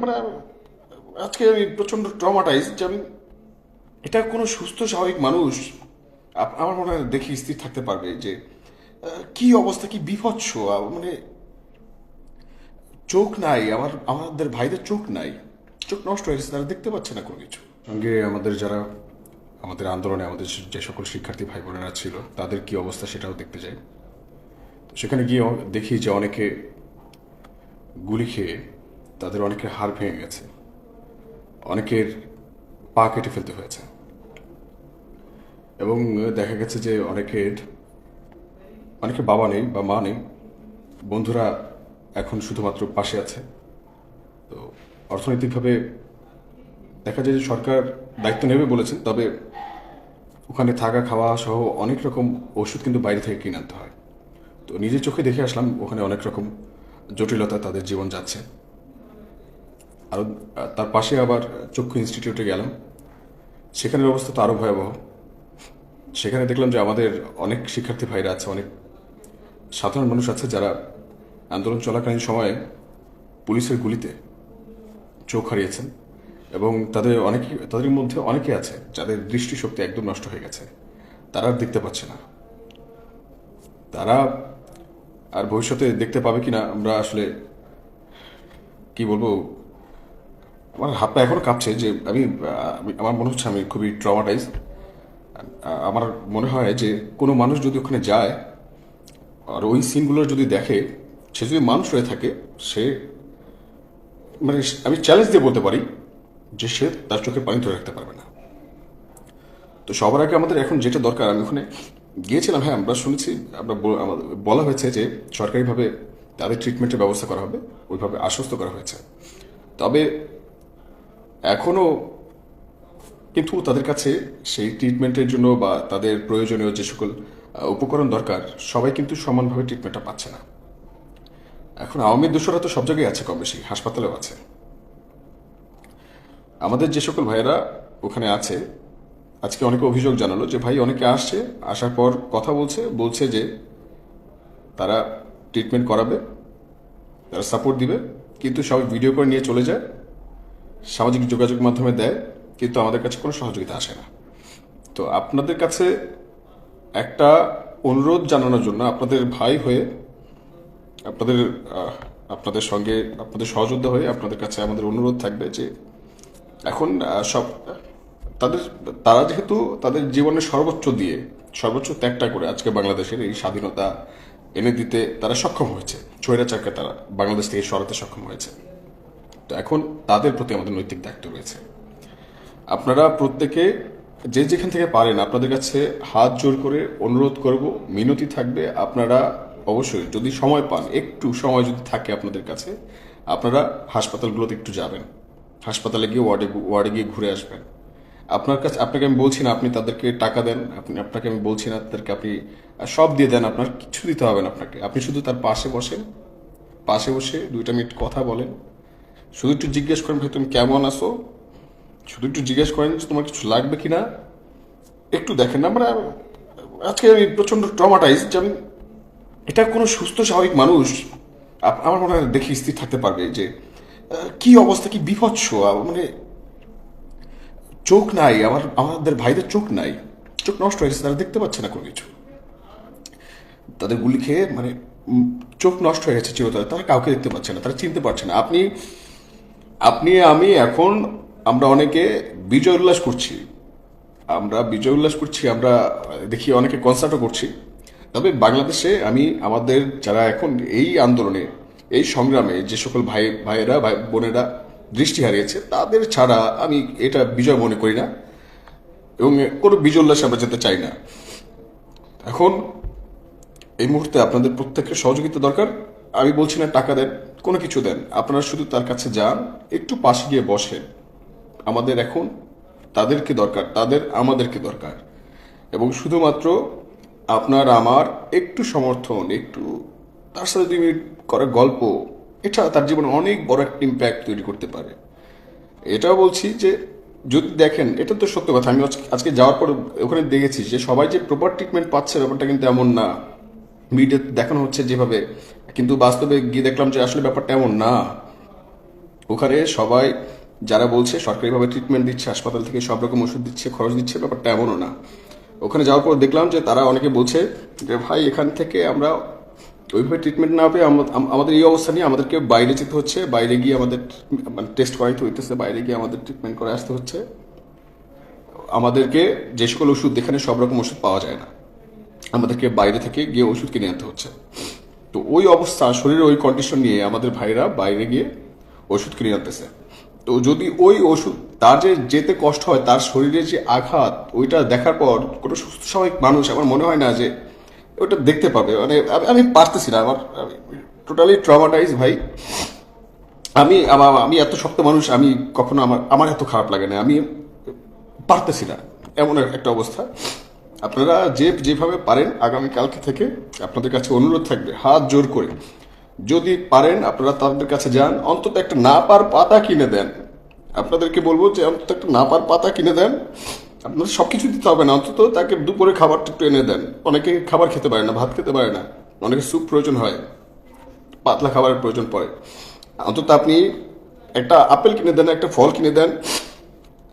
মানে আজকে আমি প্রচণ্ড ট্রমাটাইজ যে আমি, এটা কোনো সুস্থ, স্বাভাবিক মানুষ আমার মনে হয় দেখে স্থির থাকতে পারবে যে কি অবস্থা, কি বিভৎস মানে চোখ নাই, আমার, আমাদের ভাইদের চোখ নাই, চোখ নষ্ট হয়ে গেছে, তারা দেখতে পাচ্ছে না কোনো কিছু। সঙ্গে আমাদের যারা, আমাদের আন্দোলনে আমাদের যে সকল শিক্ষার্থী ভাই বোনেরা ছিল, তাদের কি অবস্থা সেটাও দেখতে যাই সেখানে গিয়ে দেখি যে অনেকে গুলি খেয়ে তাদের অনেকের হাড় ভেঙে গেছে। অনেকের পা কেটে ফেলতে হয়েছে। এবং দেখা গেছে যে অনেকের অনেকের বাবা নেই বা মা নেই, বন্ধুরা এখন শুধুমাত্র পাশে আছে। তো অর্থনৈতিকভাবে দেখা যায় যে সরকার দায়িত্ব নেবে বলেছেন, তবে ওখানে থাকা, খাওয়া সহ অনেক রকম ওষুধ কিন্তু বাইরে থেকে কিনে আনতে হয়। তো নিজের চোখে দেখে আসলাম, ওখানে অনেক রকম জটিলতা তাদের জীবন যাচ্ছে। আর তার পাশে আবার চক্ষু ইনস্টিটিউটে গেলাম। সেখানের অবস্থা তো আরও ভয়াবহ। সেখানে দেখলাম যে আমাদের অনেক শিক্ষার্থী ভাইরা আছে, অনেক সাধারণ মানুষ আছে যারা আন্দোলন চলাকালীন সময়ে পুলিশের গুলিতে চোখ হারিয়েছেন এবং তাদের অনেকে, তাদের মধ্যে অনেকে আছে যাদের দৃষ্টিশক্তি একদম নষ্ট হয়ে গেছে। তারা আর দেখতে পাচ্ছে না। তারা আর ভবিষ্যতে দেখতে পাবে কি না আমরা আসলে কি বলব? আমার হাত পা এখনও কাঁপছে যে আমি আমার মনে হচ্ছে আমি খুবই ট্রমাটাইজ আমার মনে হয় যে কোনো মানুষ যদি ওখানে যায় আর ওই সিনগুলো যদি দেখে, সে যদি মানুষ হয়ে থাকে, সে মানে আমি চ্যালেঞ্জ দিয়ে বলতে পারি যে সে তার চোখে পানি ধরে রাখতে পারবে না। তো সবার আগে আমাদের এখন যেটা দরকার, আমি ওখানে গিয়েছিলাম হ্যাঁ আমরা শুনেছি, আমরা বলা হয়েছে যে সরকারিভাবে তাদের ট্রিটমেন্টের ব্যবস্থা করা হবে, ওইভাবে আশ্বস্ত করা হয়েছে। তবে এখনও কিন্তু তাদের কাছে সেই ট্রিটমেন্টের জন্য বা তাদের প্রয়োজনীয় যে সকল উপকরণ দরকার, সবাই কিন্তু সমানভাবে ট্রিটমেন্টটা পাচ্ছে না। এখন আওয়ামী দোষরা তো সব জায়গায় আছে কম বেশি হাসপাতালেও আছে। আমাদের যে সকল ভাইয়েরা ওখানে আছে, আজকে অনেকে অভিযোগ জানালো যে, ভাই, অনেকে আসছে, আসার পর কথা বলছে বলছে যে তারা ট্রিটমেন্ট করাবে, তারা সাপোর্ট দিবে, কিন্তু সবাই ভিডিও করে নিয়ে চলে যায়। সামাজিক যোগাযোগ মাধ্যমে দেয়, কিন্তু আমাদের কাছে কোনো সহযোগিতা আসে না। তো আপনাদের কাছে একটা অনুরোধ জানানোর জন্য আপনাদের ভাই হয়ে, আপনাদের আপনাদের সঙ্গে, আপনাদের সহযোদ্ধা হয়ে আপনাদের কাছে আমাদের অনুরোধ থাকবে যে এখন সব, তাদের, তারা যেহেতু তাদের জীবনের সর্বোচ্চ দিয়ে, সর্বোচ্চ ত্যাগটা করে আজকে বাংলাদেশের এই স্বাধীনতা এনে দিতে তারা সক্ষম হয়েছে। স্বৈরাচারকে তারা বাংলাদেশ থেকে সরাতে সক্ষম হয়েছে। তো এখন তাদের প্রতি আমাদের নৈতিক দায়িত্ব রয়েছে। আপনারা প্রত্যেকে যে যেখান থেকে পারেন আপনাদের কাছে হাত জোর করে অনুরোধ করব, মিনতি থাকবে। আপনারা অবশ্যই যদি সময় পান, একটু সময় যদি থাকে আপনাদের কাছে, আপনারা হাসপাতালগুলোতে একটু যাবেন। হাসপাতালে গিয়ে ওয়ার্ডে ওয়ার্ডে গিয়ে ঘুরে আসবেন। আপনার কাছে, আপনাকে আমি বলছি না আপনি তাদেরকে টাকা দেন, আপনি, আপনাকে আমি বলছি না তাদেরকে আপনি সব দিয়ে দেন, আপনার কিছু দিতে হবে না আপনাকে। আপনি শুধু তার পাশে বসেন, পাশে বসে দুইটা মিনিট কথা বলেন। শুধু একটু জিজ্ঞেস করেন ভাই তুমি কেমন আছো? শুধু একটু জিজ্ঞেস করেন যে তোমার কিছু লাগবে কিনা? একটু দেখেন না মানে আজকে আমি প্রচণ্ড ট্রমাটাইজ যে আমি এটা কোনো সুস্থ স্বাভাবিক মানুষ। আমার মনে হয় দেখে স্থির থাকতে পারবে যে কি অবস্থা কি বিভৎস। আহ, মানে চোখ নাই আমার আমাদের ভাইদের চোখ নাই। চোখ নষ্ট হয়ে গেছে তারা দেখতে পাচ্ছে না কোনো কিছু। তাদের গুলি খেয়ে মানে চোখ নষ্ট হয়ে গেছে চিরতরে তারা কাউকে দেখতে পাচ্ছে না তারা চিনতে পারছে না। আপনি আপনি, আমি এখন আমরা অনেকে বিজয় উল্লাস করছি। আমরা বিজয় উল্লাস করছি, আমরা দেখি অনেকে কনসার্টও করছি। তবে বাংলাদেশে আমি, আমাদের যারা এখন এই আন্দোলনে, এই সংগ্রামে যে সকল ভাই, ভাইয়েরা, ভাই বোনেরা দৃষ্টি হারিয়েছে, তাদের ছাড়া আমি এটা বিজয় মনে করি না এবং কোনো বিজয় উল্লাসে আমরা যেতে চাই না। এখন এই মুহূর্তে আপনাদের প্রত্যেকের সহযোগিতা দরকার। আমি বলছি না টাকা দেন কোনো কিছু দেন, আপনারা শুধু তার কাছে যান, একটু পাশে গিয়ে বসেন। আমাদের এখন তাদেরকে দরকার, তাদের আমাদেরকে দরকার। এবং শুধুমাত্র আপনার আমার একটু সমর্থন, একটু তার সাথে দুই মিনিট করা গল্প, এটা তার জীবনে অনেক বড় একটা ইম্প্যাক্ট তৈরি করতে পারে। এটাও বলছি যে, যদি দেখেন, এটা তো সত্য কথা, আমি আজকে- আজকে যাওয়ার পর ওখানে দেখেছি যে সবাই যে প্রপার ট্রিটমেন্ট পাচ্ছে ব্যাপারটা কিন্তু এমন না। মিডিয়াতে দেখানো হচ্ছে যেভাবে। কিন্তু বাস্তবে গিয়ে দেখলাম যে আসলে ব্যাপারটা এমন না। ওখানে সবাই যারা বলছে সরকারিভাবে ট্রিটমেন্ট দিচ্ছে, হাসপাতাল থেকে সব রকম ওষুধ দিচ্ছে, খরচ দিচ্ছে, ব্যাপারটা এমনও না। ওখানে যাওয়ার পর দেখলাম যে তারা অনেকে বলছে যে, ভাই, এখান থেকে আমরা ওইভাবে ট্রিটমেন্ট না পেয়ে আম- আম- আমাদের এই অবস্থা নিয়ে আমাদেরকে বাইরে যেতে হচ্ছে, বাইরে গিয়ে আমাদের মানে টেস্ট করাইতে হইতেছে, বাইরে গিয়ে আমাদের ট্রিটমেন্ট করে আসতে হচ্ছে। আমাদেরকে যে সকল ওষুধ, এখানে সব রকম ওষুধ পাওয়া যায় না। আমাদেরকে বাইরে থেকে গিয়ে ওষুধ কিনে আনতে হচ্ছে। তো ওই অবস্থা শরীরের ওই কন্ডিশন নিয়ে আমাদের ভাইরা বাইরে গিয়ে ওষুধ কিনে আনতেছে। তো যদি ওই ওষুধ, তার যে যেতে কষ্ট হয়, তার শরীরে যে আঘাত, ওইটা দেখার পর কোনো সুস্থ স্বাভাবিক মানুষ আমার মনে হয় না যে ওটা দেখতে পাবে। মানে আমি- পারতেছি না আমার টোটালি ট্রমাটাইজ ভাই। আমি, আমা- আমি এত শক্ত মানুষ, আমি কখনো আমার আমার এত খারাপ লাগে না। আমি পারতেছি না। এমন একটা অবস্থা। আপনারা যে যেভাবে পারেন আগামী কালকে থেকে আপনাদের কাছে অনুরোধ থাকবে, হাত জোর করে। যদি পারেন, আপনারা তাদের কাছে যান, অন্তত একটা না পার পাতা কিনে দেন। আপনাদেরকে বলব যে, অন্তত একটা না পার পাতা কিনে দেন। আপনাদের সব কিছু দিতে হবে না, অন্তত তাকে দুপুরে খাবারটা একটু এনে দেন। অনেকে খাবার খেতে পারে না, ভাত খেতে পারে না। অনেকে স্যুপ প্রয়োজন হয়, পাতলা খাবারের প্রয়োজন পড়ে। অন্তত আপনি একটা আপেল কিনে দেন, একটা ফল কিনে দেন।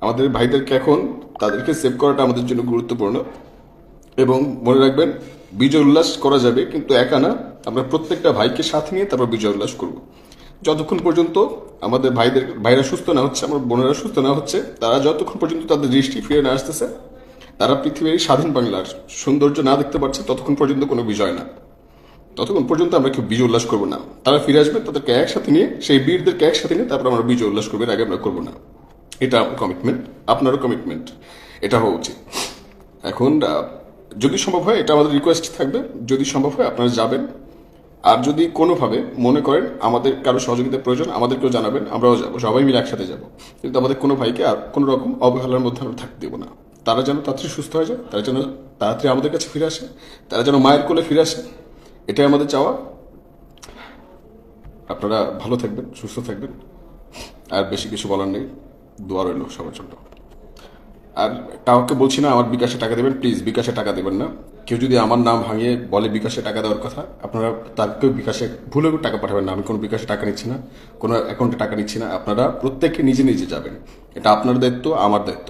আমাদের ভাইদেরকে এখন তাদেরকে সেভ করাটা আমাদের জন্য গুরুত্বপূর্ণ। এবং মনে রাখবেন, বিজয় উল্লাস করা যাবে, কিন্তু একা না। আমরা প্রত্যেকটা ভাইকে সাথে নিয়ে তারপর বিজয় উল্লাস করব। যতক্ষণ পর্যন্ত আমাদের ভাইদের, ভাইরা সুস্থ না হচ্ছে, আমার বোনেরা সুস্থ না হচ্ছে, তারা যতক্ষণ পর্যন্ত তাদের দৃষ্টি ফিরে না আসতেছে, তারা পৃথিবীর স্বাধীন বাংলার সৌন্দর্য না দেখতে পারছে, ততক্ষণ পর্যন্ত কোনো বিজয় না। ততক্ষণ পর্যন্ত আমরা কেউ বিজয় উল্লাস করব না। তারা ফিরে আসবে, তাদেরকে একসাথে নিয়ে, সেই বীরদেরকে একসাথে নিয়ে তারপর আমরা বিজয় উল্লাস করব, এর আগে আমরা করব না। এটা কমিটমেন্ট আপনারও কমিটমেন্ট এটা হওয়া উচিত। এখন যদি সম্ভব হয়, এটা আমাদের রিকোয়েস্ট থাকবে। যদি সম্ভব হয়, আপনারা যাবেন। আর যদি কোনোভাবে মনে করেন আমাদের কারও সহযোগিতার প্রয়োজন, আমাদেরকেও জানাবেন, আমরাও যাব, সবাই মিলে একসাথে যাব। কিন্তু আমাদের কোনো ভাইকে আর কোনো রকম অবহেলার মধ্যে আমরা থাকতে দেবো না। তারা যেন তাড়াতাড়ি সুস্থ হয়ে যায়, তারা যেন তাড়াতাড়ি আমাদের কাছে ফিরে আসে, তারা যেন মায়ের কোলে ফিরে আসে, এটাই আমাদের চাওয়া। আপনারা ভালো থাকবেন, সুস্থ থাকবেন। আর বেশি কিছু বলার নেই। দোয়া রইল সবার জন্য। আর কাউকে বলছি না, আমার বিকাশে টাকা দেবেন প্লিজ বিকাশে টাকা দেবেন না। কেউ যদি আমার নাম ভাঙিয়ে বলে বিকাশে টাকা দেওয়ার কথা, আপনারা তাকেও বিকাশে, ভুলেও টাকা পাঠাবেন না, আমি কোনো বিকাশে টাকা নিচ্ছি না, কোনো অ্যাকাউন্টে টাকা নিচ্ছি না, আপনারা প্রত্যেকে নিজে নিজে যাবেন। এটা আপনার দায়িত্ব, আমার দায়িত্ব।